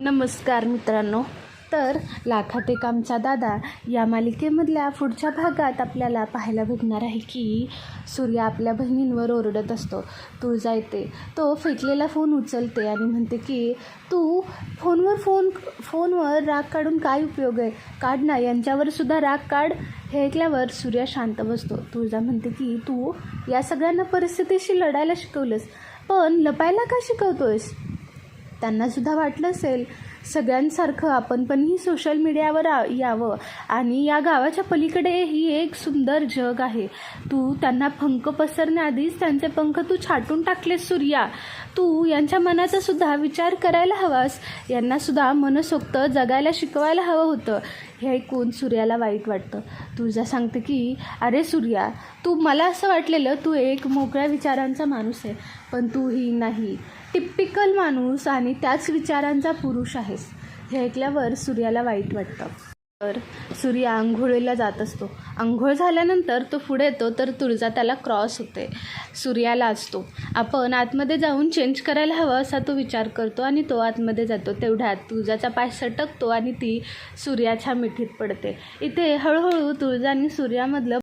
नमस्कार मित्रांनो. तर लाखात कामचा दादा या मालिकेमधल्या पुढच्या भागात आपल्याला पाहायला भेटणार आहे की सूर्या आपल्या बहिणींवर ओरडत असतो. तुळजा येते तो फेकलेला फोन उचलते आणि म्हणते की तू फोनवर फोन फोनवर राग काढून काय उपयोग आहे? काढ ना यांच्यावर सुद्धा राग काढ. हे ऐकल्यावर सूर्या शांत बसतो. तुळजा म्हणते की तू या सगळ्यांना परिस्थितीशी लढायला शिकवलंस पण लपायला का शिकवतोयस? त्यांनासुद्धा वाटलं असेल. सगळ्यांसारखं आपण पण ही सोशल मीडियावर यावं. आणि या गावाच्या पलीकडे ही एक सुंदर जग आहे. तू त्यांना पंख पसरण्याआधीच त्यांचे पंख तू छाटून टाकलेस सूर्या. तू यांच्या मनाचा सुद्धा विचार करायला हवास. यांनासुद्धा मनसोक्त जगायला शिकवायला हवं होतं. हे ऐकून सूर्याला वाईट वाटतं. तुझा सांगते की अरे सूर्या तू मला असं वाटलेलं तू एक मोकळ्या विचारांचा माणूस आहे. पण तू ही नाही. टिपिकल माणूस आणि त्याच विचारांचा पुरुष आहेस. हे ऐकल्यावर सूर्याला वाईट वाटतं. तर सूर्य आंघोळीला जात असतो. आंघोळ झाल्यानंतर तो पुढे येतो तर तुळजा त्याला क्रॉस होते. सूर्याला असतो. आपण आतमध्ये जाऊन चेंज करायला हवं असा तो विचार करतो आणि तो आतमध्ये जातो. तेवढ्यात तुळजाचा पाय सटकतो आणि ती सूर्याच्या मिठीत पडते. इथे हळूहळू तुळजा आणि सूर्यामधलं